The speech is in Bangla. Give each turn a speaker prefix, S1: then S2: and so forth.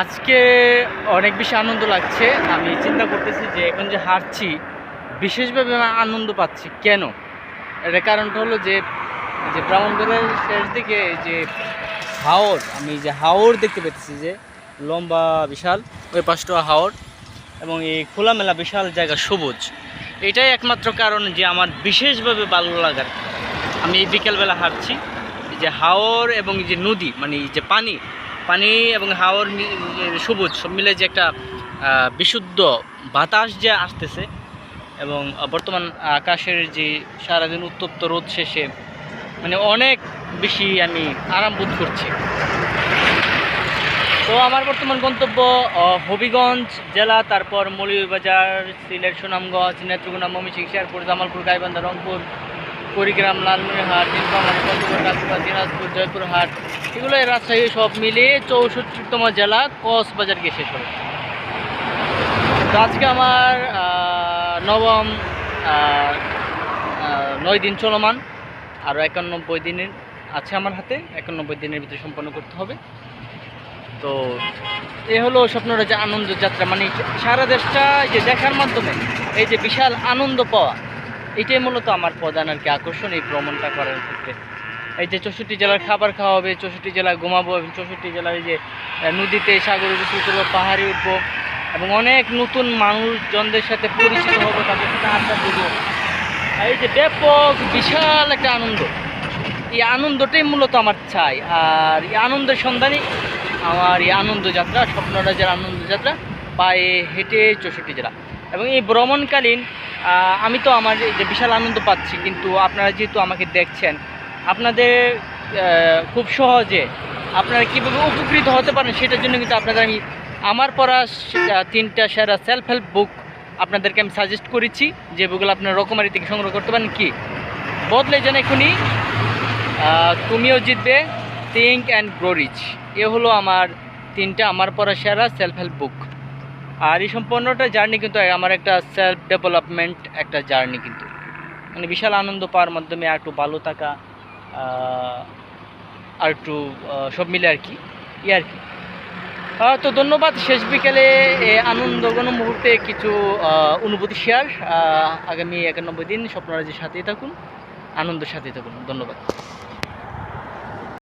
S1: আজকে অনেক বেশি আনন্দ লাগছে। আমি চিন্তা করতেছি যে এখন যে হারছি বিশেষভাবে আমি আনন্দ পাচ্ছি। কেন? এর কারণটা হলো যে যে ব্রাহ্মণবাড়ির শেষ দিকে যে হাওর, আমি যে হাওর দেখতে পেতেছি যে লম্বা বিশাল, ওই পাশটা হাওর এবং এই খোলামেলা বিশাল জায়গা সবুজ। এটাই একমাত্র কারণ যে আমার বিশেষভাবে ভালো লাগার। আমি এই বিকেলবেলা হাঁটছি যে হাওর এবং যে নদী মানে যে পানি পানি এবং এ, সবুজ, সব মিলে যে একটা বিশুদ্ধ বাতাস যে আসতেছে এবং বর্তমান আকাশের যে সারাদিন উত্তপ্ত রোদ শেষে মানে অনেক বেশি আমি আরাম বোধ করছি। তো আমার বর্তমান গন্তব্য হবিগঞ্জ জেলা, তারপর মৌলভীবাজার, সিলেট, সুনামগঞ্জ, নেত্রকোনা, ময়মনসিংহ, শেরপুর, জামালপুর, গাইবান্ধা, রংপুর, কুড়িগ্রাম, লালমনিরহাট নীলফামারী দিনাজপুর, জয়পুরহাট এগুলো রাজশাহী সব মিলিয়ে চৌষট্টিতম জেলা কক্সবাজারকে শেষ হবে। তো আজকে আমার নবম নয় দিন চলমান আরও একানব্বই দিনের আছে আমার হাতে, একানব্বই দিনের ভিতরে সম্পন্ন করতে হবে। তো এ হলো স্বপ্নটা যে আনন্দ যাত্রা মানে সারা দেশটা যে দেখার মাধ্যমে এই যে বিশাল আনন্দ পাওয়া, এটাই মূলত আমার প্রধান আর কি আকর্ষণ এই ভ্রমণটা করার ক্ষেত্রে। এই যে চৌষট্টি জেলার খাবার খাওয়া হবে, চৌষট্টি জেলায় ঘুমাবো এবং চৌষট্টি জেলায় যে নদীতে সাগরে গোসল করব, পাহাড়ে উঠবো এবং অনেক নতুন মানুষজনদের সাথে পরিচিত হব, তাদের সাথে আড্ডা দেবো। এই যে ব্যাপক, বিশাল একটা আনন্দ। এই আনন্দটাই মূলত আমার চাই। আর এই আনন্দের সন্ধানই আমার এই আনন্দ যাত্রা, স্বপ্নরাজের আনন্দ যাত্রা, পায়ে হেঁটে চৌষট্টি জেলা। এবং এই ভ্রমণকালীন আমি তো আমার এই যে বিশাল আনন্দ পাচ্ছি, কিন্তু আপনারা যেহেতু আমাকে দেখছেন আপনাদের খুব সহজে আপনারা কীভাবে উপকৃত হতে পারেন সেটার জন্য কিন্তু আপনাদের আমি আমার পড়া তিনটা সেরা সেলফ হেল্প বুক আপনাদেরকে আমি সাজেস্ট করেছি। যে বুকগুলো আপনারা রকমারি থেকে সংগ্রহ করতে পারেন কি? বদলে যেন এখনই তুমিও জিতবে থিঙ্ক অ্যান্ড গ্রো রিচ এ হলো আমার তিনটা আমার পড়া সেরা সেলফ হেল্প বুক আর এই সম্পূর্ণটা জার্নি কিন্তু আমার একটা সেলফ ডেভেলপমেন্ট একটা জার্নি কিন্তু। মানে বিশাল আনন্দ পাওয়ার মাধ্যমে একটু ভালো থাকা আর একটু সব মিলে আর কি। ই আর কি। তো ধন্যবাদ। শেষ বিকেলে এ আনন্দ কোনো মুহূর্তে কিছু অনুভূতি শেয়ার। আগামী একানব্বই দিন স্বপ্নরাজির সাথেই থাকুন, আনন্দের সাথেই থাকুন। ধন্যবাদ।